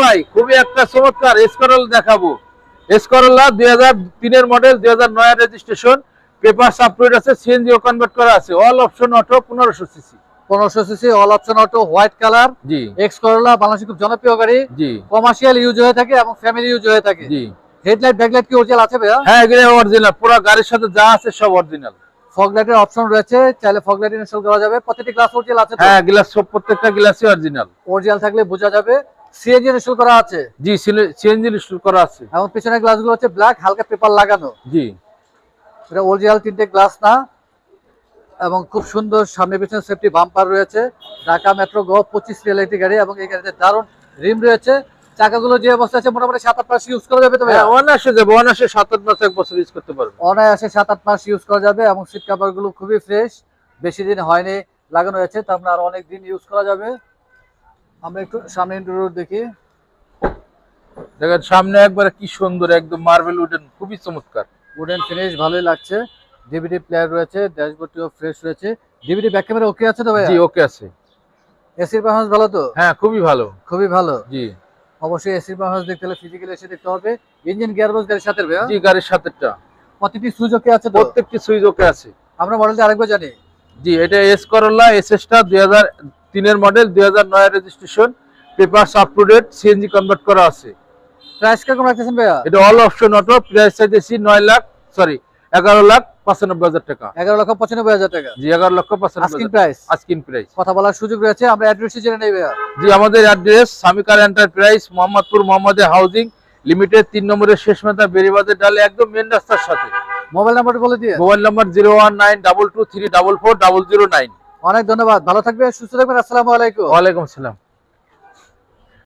ভাই খুবই একটা চমৎকার এসকরল দেখাবো। এসকরলা দুই হাজার তিনের মডেল দুই হাজার নয় রেজিস্ট্রেশন পেপার আপলোড আছে সিএনজি কনভার্ট করা আছে অল অপশন অটো পনেরোশো সিসি পনেরোশো CC all option auto white colour জি। এক্স করলা খুব জনপ্রিয় গাড়ি জি। কমার্শিয়াল ইউজ হয়ে থাকে এবং ফ্যামিলি ইউজ হয়ে থাকে। জি। হেডলাইট ব্যাকলাইট কি অরিজিনাল আছে ভাইয়া? হ্যাঁ এগুলো অরিজিনাল পুরো গাড়ির সাথে যা আছে সব অরিজিনাল ফগ লাইটের অপশন রয়েছে চাইলে ফগ লাইট ইনস্টল করা যাবে প্রতিটি গ্লাস অরিজিনাল আছে হ্যাঁ গ্লাস সব প্রত্যেকটা গ্লাসই অরিজিনাল অরিজিনাল থাকলে বোঝা যাবে। সিএনজি ইনস্টল করা আছে? জি সিএনজি ইনস্টল করা আছে। এবং পিছনের গ্লাসগুলো হচ্ছে ব্ল্যাক হালকা পেপার লাগানো। জি। এটা অরিজিনাল তিনটে গ্লাস না এবং খুব সুন্দর সামনে পিছনে সেফটি বাম্পার রয়েছে। ঢাকা মেট্রো গ পঁচিশ রেল একটি গাড়ি এবং এই গাড়িতে দারুণ রিম রয়েছে। চাকাগুলো যে অবস্থা আছে মোটামুটি সাত আট মাস ইউজ করা যাবে তবে হ্যাঁ অনায়াসে যাবে অনায়াসে সাত আট মাস এক বছর ইউজ করতে পারবে। অনায়াসে সাত আট মাস ইউজ করা যাবে এবং সিট কাভারগুলো খুবই ফ্রেশ বেশি দিন হয়নি লাগানো হয়েছে তা আরও অনেক দিন ইউজ করা যাবে। আমরা একটু সামনে ইন্টারভিউ দেখি। দেখেন সামনে একবারে কি সুন্দর একদম মার্বেল উডেন খুবই চমৎকার। উডেন ফিনিশ ভালোই লাগছে। ডিভিডি প্লেয়ার রয়েছে ড্যাশবোর্ডটিও ফ্রেশ রয়েছে। ডিভিডি ব্যাক ক্যামেরা ওকে আছে তো ভাই জি ওকে আছে। এসির পারফরমেন্স ভালো তো? হ্যাঁ খুবই ভালো। খুবই ভালো। জি। অবশ্যই এসির দেখতে হলে ফিজিক্যালি এসে দেখতে হবে। ইঞ্জিন গিয়ারবক্স গাড়ির সাথে ভাইয়া? জি গাড়ির সাথেটা প্রতিটি সুইচ ওকে আছে প্রত্যেকটি সুইচ ওকে আছে। আমরা মডেলটা আরেকবার জানি। জি এটা এস করোলা এস এসটা দুই হাজার তিনের মডেল দুই হাজার নয় registration paper up to date CNG convert করা আছে। প্রাইস কীরকম রাখতেছেন ভাইয়া? এটা অল অপশন অটো প্রাইস চাইতেছি নয় লাখ সরি এগারো লাখ পঁচানব্বই হাজার টাকা। এগারো লক্ষ পঁচানব্বই হাজার টাকা। জি এগারো লক্ষ পঁচানব্বই প্রাইস আজকিন প্রাইস কথা বলার সুযোগ রয়েছে আমরা অ্যাড্রেসটি জেনে নেই ভাইয়া। জি আমাদের address Samikar enterprise Mohammadpur Mohammad housing limited তিন নম্বরের শেষ মেতা বেরিবাজার ডালে একদম মেন রাস্তার সাথে। মোবাইল নাম্বার বলে দিয়ে। Mobile number zero one nine double two three double four double zero nine অনেক ধন্যবাদ। ভালো থাকবে সুস্থ থাকবেন। আসসালামু আলাইকুম। ওয়ালাইকুম আসসালাম।